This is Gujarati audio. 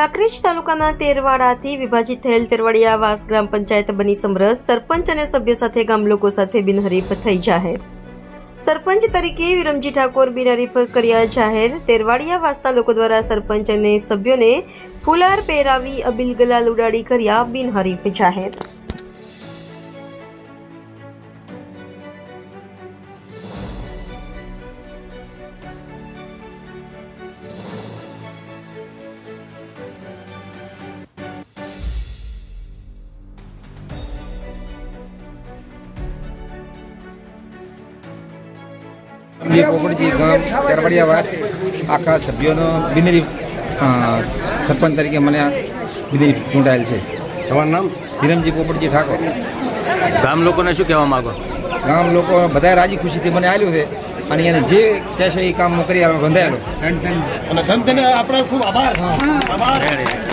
કાંકરેજ તાલુકાના તેરવાડાથી વિભાજિત થયેલ તેરવાડિયા વાસ ગ્રામ પંચાયત બની સમરસ. સરપંચ અને સભ્ય સાથે ગામ લોકો સાથે બિનહરીફ થઈ જાહેર. સરપંચ તરીકે વિરમજી ઠાકોર બિનહરીફ કર્યા જાહેર. તેરવાડિયા વાસના લોકો દ્વારા સરપંચ અને સભ્યોને ફુલાર પહેરાવી અબિલ ગલાલ ઉડાડી કર્યા બિનહરીફ જાહેર. જે કોકડજી ગામ તેરવડિયાવાસ આખા સભ્યોનો બિનરી સરપંચ તરીકે મને બિનરી ચૂંટાયેલ છે. તમારું નામ? હિરમજી પોપટજી ઠાકોર. ગામ લોકોને શું કહેવા માગો? ગામ લોકો બધા રાજી ખુશીથી મને આવ્યું છે અને એને જે કહેશે એ કામ કરી આવે બંધાયેલો. અને ધન તેને આપણો ખૂબ આભાર. આભાર.